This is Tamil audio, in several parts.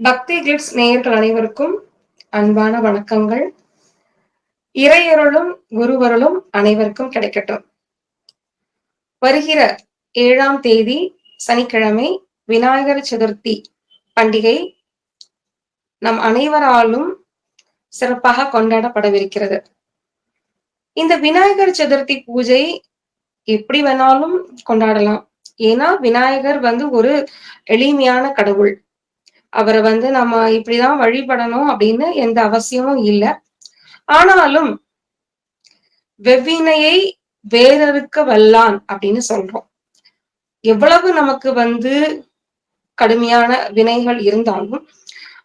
பக்தி கிளிட்ஸ் நேயர்கள் அனைவருக்கும் அன்பான வணக்கங்கள். இறையருளும் குருவருளும் அனைவருக்கும் கிடைக்கட்டும். வருகிற ஏழாம் தேதி சனிக்கிழமை விநாயகர் சதுர்த்தி பண்டிகை நம் அனைவராலும் சிறப்பாக கொண்டாடப்படவிருக்கிறது. இந்த விநாயகர் சதுர்த்தி பூஜை எப்படி வேணாலும் கொண்டாடலாம். ஏன்னா விநாயகர் வந்து ஒரு எளிமையான கடவுள். அவரை வந்து நம்ம இப்படிதான் வழிபடணும் அப்படின்னு எந்த அவசியமும் இல்லை. ஆனாலும் வெவ்வினையை வேறறுக்க வல்லான் அப்படின்னு சொல்றோம். எவ்வளவு நமக்கு வந்து கடுமையான வினைகள் இருந்தாலும்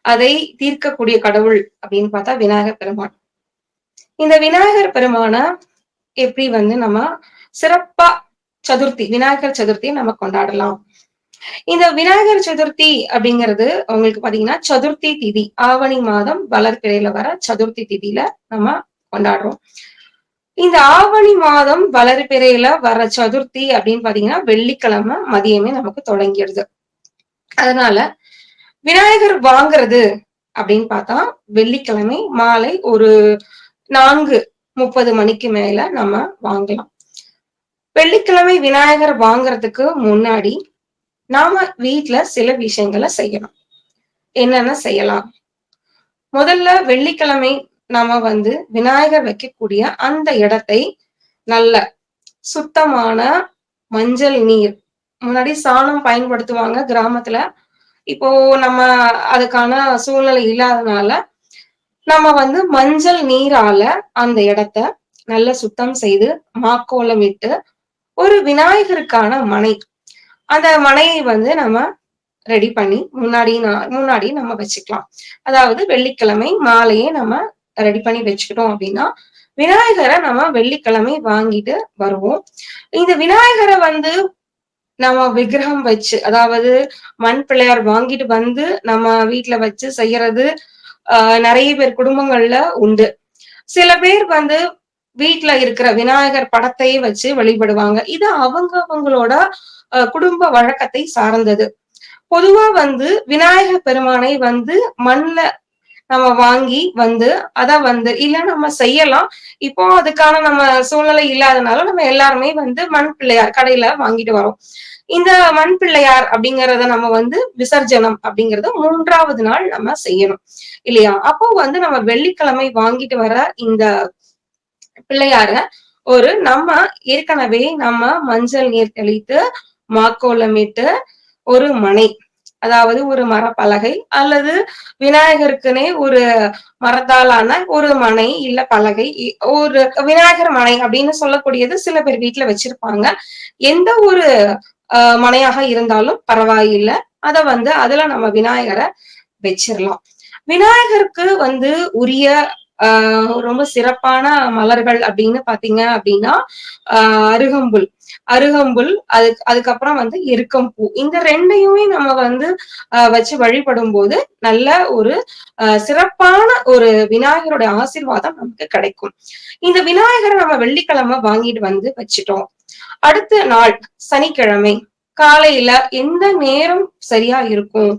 அதை தீர்க்கக்கூடிய கடவுள் அப்படின்னு பார்த்தா விநாயகர் பெருமான். இந்த விநாயகர் பெருமான எப்படி வந்து நம்ம சிறப்பா சதுர்த்தி விநாயகர் சதுர்த்தியை நம்ம கொண்டாடலாம். இந்த விநாயகர் சதுர்த்தி அப்படிங்கிறது உங்களுக்கு பாத்தீங்கன்னா சதுர்த்தி திதி ஆவணி மாதம் வளர்பிறையில வர சதுர்த்தி திதியில நம்ம கொண்டாடுறோம். இந்த ஆவணி மாதம் வளர்பிறையில வர சதுர்த்தி அப்படின்னு பாத்தீங்கன்னா வெள்ளிக்கிழமை மதியமே நமக்கு தொடங்கிடுது. அதனால விநாயகர் வாங்குறது அப்படின்னு பார்த்தா வெள்ளிக்கிழமை மாலை ஒரு நான்கு முப்பது மணிக்கு மேல நம்ம வாங்கலாம். வெள்ளிக்கிழமை விநாயகர் வாங்குறதுக்கு முன்னாடி நாம வீட்டுல சில விஷயங்களை செய்யணும் என்னென்ன செய்யலாம்? முதல்ல வெள்ளிக்கிழமை நாம வந்து விநாயகர் வைக்கக்கூடிய அந்த இடத்தை நல்ல சுத்தமான மஞ்சள் நீர் முன்னாடி சாணம் பயன்படுத்துவாங்க கிராமத்துல. இப்போ நம்ம அதுக்கான சூழ்நிலை இல்லாதனால நம்ம வந்து மஞ்சள் நீரால அந்த இடத்த நல்ல சுத்தம் செய்து மாக்கோலம் இட்டு ஒரு விநாயகருக்கான மனை அந்த மனையை வந்து நம்ம ரெடி பண்ணி முன்னாடி முன்னாடி நம்ம வச்சுக்கலாம். அதாவது வெள்ளிக்கிழமை மாலையே நம்ம ரெடி பண்ணி வச்சுக்கிட்டோம் அப்படின்னா விநாயகரை நம்ம வெள்ளிக்கிழமை வாங்கிட்டு வருவோம். இந்த விநாயகரை வந்து நம்ம விக்கிரகம் வச்சு அதாவது மண் பிள்ளையார் வாங்கிட்டு வந்து நம்ம வீட்டுல வச்சு செய்யறது ஆஹ் நிறைய பேர் குடும்பங்கள்ல உண்டு. சில பேர் வந்து வீட்டுல இருக்கிற விநாயகர் படத்தையே வச்சு வழிபடுவாங்க. இது அவங்க அவங்களோட குடும்ப வழக்கத்தை சார்ந்தது. பொதுவா வந்து விநாயகர் பெருமானை வந்து மண்ல நம்ம வாங்கி வந்து அத வந்து இல்ல நம்ம செய்யலாம். இப்போ அதுக்கான நம்ம சூழ்நிலை இல்லாதனால நம்ம எல்லாருமே வந்து மண் பிள்ளையார் கடையில வாங்கிட்டு வரோம். இந்த மண் பிள்ளையார் அப்படிங்கறத நம்ம வந்து விசர்ஜனம் அப்படிங்கறத மூன்றாவது நாள் நம்ம செய்யணும். இல்லையா? அப்போ வந்து நம்ம வெள்ளிக்கிழமை வாங்கிட்டு வர இந்த பிள்ளையார ஒரு நம்ம ஏற்கனவே நம்ம மஞ்சள் நீர் தெளித்து மாக்கோலமிட்டு ஒரு மனை அதாவது ஒரு மரப்பலகை அல்லது விநாயகருக்குனே ஒரு மரத்தாலான ஒரு மனை இல்ல பலகை ஒரு விநாயகர் மனை அப்படின்னு சொல்லக்கூடியது சில பேர் வீட்டுல வச்சிருப்பாங்க. எந்த ஒரு அஹ் மனையாக இருந்தாலும் பரவாயில்லை. அத வந்து அதுல நம்ம விநாயகரை வச்சிடலாம் விநாயகருக்கு வந்து உரிய ரொம்ப சிறப்பான மலர்கள் அப்படின்னு பாத்தீங்க அப்படின்னா அருகம்புல். அருகம்புல் அது அதுக்கப்புறம் வந்து எருக்கம்பூ இந்த ரெண்டையுமே நம்ம வந்து வச்சு வழிபடும் போது நல்ல ஒரு சிறப்பான ஒரு விநாயகருடைய ஆசிர்வாதம் நமக்கு கிடைக்கும். இந்த விநாயகரை நம்ம வெள்ளிக்கிழமை வாங்கிட்டு வந்து வச்சுட்டோம். அடுத்த நாள் சனிக்கிழமை. காலையில எந்த நேரம் சரியா இருக்கும்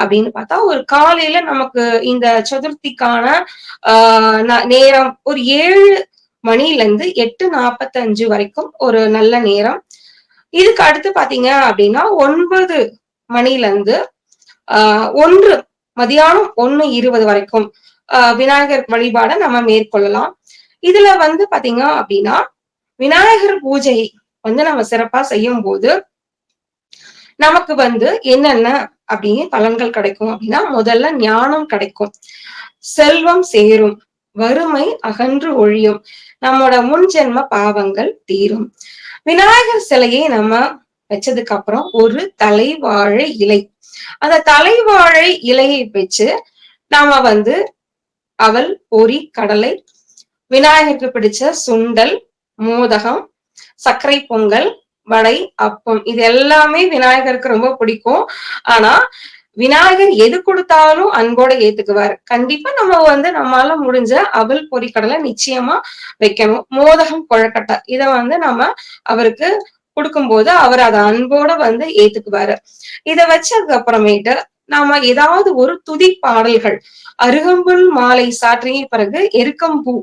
அப்படின்னு பார்த்தா ஒரு காலையில நமக்கு இந்த சதுர்த்திக்கான ஆஹ் நேரம் ஒரு ஏழு மணில இருந்து எட்டு நாற்பத்தஞ்சு வரைக்கும் ஒரு நல்ல நேரம். இதுக்கு அடுத்து பாத்தீங்க அப்படின்னா ஒன்பது மணில இருந்து ஆஹ் ஒன்று மதியானம் ஒன்னு இருபது வரைக்கும் ஆஹ் விநாயகர் வழிபாட நம்ம மேற்கொள்ளலாம். இதுல வந்து பாத்தீங்க அப்படின்னா விநாயகர் பூஜை வந்து நம்ம சிறப்பா செய்யும் போது நமக்கு வந்து என்னென்ன அப்படின்னு பலன்கள் கிடைக்கும் அப்படின்னா முதல்ல ஞானம் கிடைக்கும். செல்வம் சேரும். வறுமை அகன்று ஒழியும். நம்மளோட முன் ஜென்ம பாவங்கள் தீரும். விநாயகர் சிலையை நம்ம வச்சதுக்கு அப்புறம் ஒரு தலைவாழை இலை. அந்த தலைவாழை இலையை வச்சு நாம வந்து அவல் பொறி கடலை விநாயகருக்கு பிடிச்ச சுண்டல் மோதகம் சர்க்கரை பொங்கல் வடை அப்பம் இது எல்லாமே விநாயகருக்கு ரொம்ப பிடிக்கும். ஆனா விநாயகர் எது கொடுத்தாலும் அன்போட ஏத்துக்குவார். கண்டிப்பா நம்ம வந்து நம்மளால முடிஞ்ச அவல் பொறிக்கடலை நிச்சயமா வைக்கணும். மோதகம் கொழக்கட்டை இதை வந்து நம்ம அவருக்கு கொடுக்கும்போது அவர் அதை அன்போட வந்து ஏத்துக்குவாரு. இதை வச்சதுக்கு அப்புறமேட்டு நாம ஏதாவது ஒரு துதி பாடல்கள் அருகம்புல் மாலை சாற்றிய பிறகு எருக்கம்பூ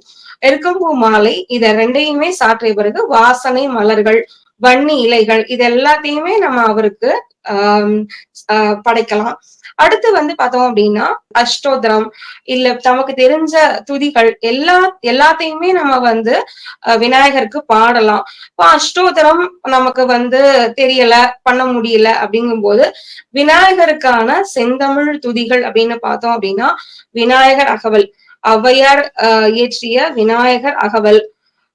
எருக்கம்பூ மாலை இத ரெண்டையுமே சாற்றிய பிறகு வாசனை மலர்கள் வன்னி இலைகள் இது எல்லாத்தையுமே நம்ம அவருக்கு ஆஹ் படைக்கலாம். அடுத்து வந்து பார்த்தோம் அப்படின்னா அஷ்டோத்திரம் இல்ல நமக்கு தெரிஞ்ச துதிகள் எல்லா எல்லாத்தையுமே நம்ம வந்து விநாயகருக்கு பாடலாம். இப்போ அஷ்டோத்திரம் நமக்கு வந்து தெரியல பண்ண முடியல அப்படிங்கும் போது விநாயகருக்கான செந்தமிழ் துதிகள் அப்படின்னு பார்த்தோம் அப்படின்னா விநாயகர் அகவல். ஔவையார் இயற்றிய விநாயகர் அகவல்.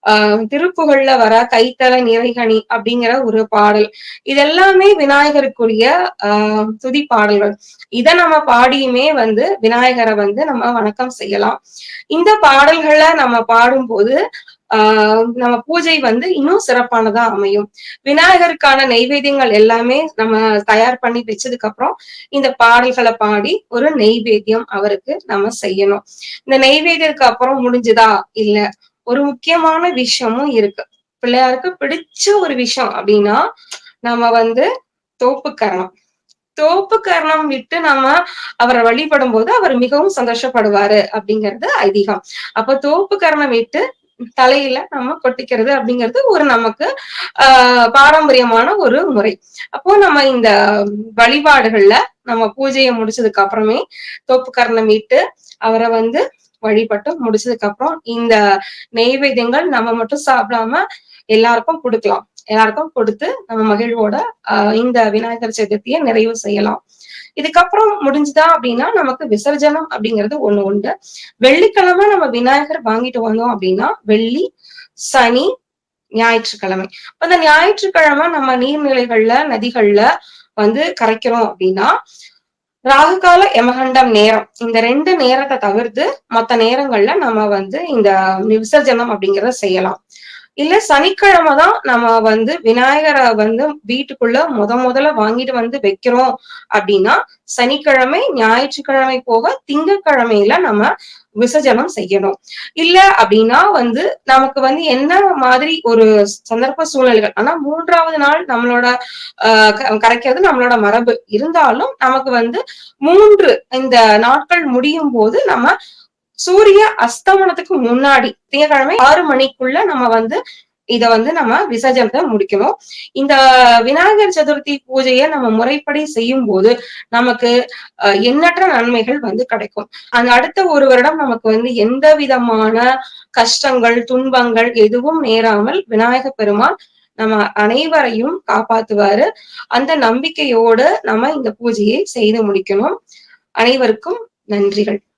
ஆஹ் திருப்புகள்ல வர கைத்தல நிறைகணி அப்படிங்கிற ஒரு பாடல். இதெல்லாமே விநாயகருக்குரிய ஆஹ் துதி பாடல்கள். இதை நம்ம பாடியுமே வந்து விநாயகரை வந்து நம்ம வணக்கம் செய்யலாம். இந்த பாடல்களை நம்ம பாடும்போது ஆஹ் நம்ம பூஜை வந்து இன்னும் சிறப்பானதா அமையும். விநாயகருக்கான நெய்வேத்தியங்கள் எல்லாமே நம்ம தயார் பண்ணி வச்சதுக்கு அப்புறம் இந்த பாடல்களை பாடி ஒரு நெய்வேத்தியம் அவருக்கு நம்ம செய்யணும். இந்த நெய்வேத்தியத்துக்கு அப்புறம் முடிஞ்சுதா? இல்ல. ஒரு முக்கியமான விஷயமும் இருக்கு. பிள்ளையாருக்கு பிடிச்ச ஒரு விஷயம் அப்படின்னா நம்ம வந்து தோப்பு கரணம் தோப்பு கரணம் விட்டு நம்ம அவரை வழிபடும் போது அவர் மிகவும் சந்தோஷப்படுவாரு அப்படிங்கிறது ஐதீகம். அப்ப தோப்பு கரணம் விட்டு தலையில நம்ம கொட்டிக்கிறது அப்படிங்கிறது ஒரு நமக்கு ஆஹ் பாரம்பரியமான ஒரு முறை. அப்போ நம்ம இந்த வழிபாடுகள்ல நம்ம பூஜையை முடிச்சதுக்கு அப்புறமே தோப்பு கரணம் விட்டு அவரை வந்து வழிபட்டு முடிச்சதுக்கு அப்புறம் இந்த நெய்வேத்தியங்கள் நம்ம மட்டும் சாப்பிடாம எல்லாருக்கும் கொடுக்கலாம். எல்லாருக்கும் கொடுத்து நம்ம மகிழ்வோட இந்த விநாயகர் சதுர்த்தியை நிறைவு செய்யலாம். இதுக்கப்புறம் முடிஞ்சுதா அப்படின்னா நமக்கு விசர்ஜனம் அப்படிங்கிறது ஒண்ணு உண்டு. வெள்ளிக்கிழமை நம்ம விநாயகர் வாங்கிட்டு வந்தோம் அப்படின்னா வெள்ளி சனி ஞாயிற்றுக்கிழமை. அந்த ஞாயிற்றுக்கிழமை நம்ம நீர்நிலைகள்ல நதிகள்ல வந்து கரைக்கிறோம் அப்படின்னா ராகுகால யமகண்டம் நேரம். இந்த ரெண்டு நேரத்தை தவிர்த்து மத்த நேரங்கள்ல நம்ம வந்து இந்த விசர்ஜனம் அப்படிங்கிறத செய்யலாம். இல்ல சனிக்கிழமை தான் நம்ம வந்து விநாயகரை வந்து வீட்டுக்குள்ள முத முதல்ல வாங்கிட்டு வந்து வைக்கிறோம் அப்படின்னா சனிக்கிழமை ஞாயிற்றுக்கிழமை போக திங்கக்கிழமையில நம்ம விசர்ஜனம் செய்யணும். இல்ல அப்படின்னா வந்து நமக்கு வந்து என்ன மாதிரி ஒரு சந்தர்ப்ப சூழல்கள் ஆனா மூன்றாவது நாள் நம்மளோட ஆஹ் கரைக்கிறது நம்மளோட மரபு. இருந்தாலும் நமக்கு வந்து மூன்று இந்த நாட்கள் முடியும் போது நம்ம சூரிய அஸ்தமனத்துக்கு முன்னாடி திங்கக்கிழமை ஆறு மணிக்குள்ள நம்ம வந்து இத வந்து நம்ம விசர்ஜனத்தை முடிக்கணும். இந்த விநாயகர் சதுர்த்தி பூஜையை நம்ம முறைப்படி செய்யும் போது நமக்கு எண்ணற்ற நன்மைகள் வந்து கிடைக்கும். அந்த அடுத்த ஒரு வருடம் நமக்கு வந்து எந்த விதமான கஷ்டங்கள் துன்பங்கள் எதுவும் நேராமல் விநாயக பெருமான் நம்ம அனைவரையும் காப்பாத்துவாரு. அந்த நம்பிக்கையோடு நம்ம இந்த பூஜையை செய்து முடிக்கணும். அனைவருக்கும் நன்றிகள்.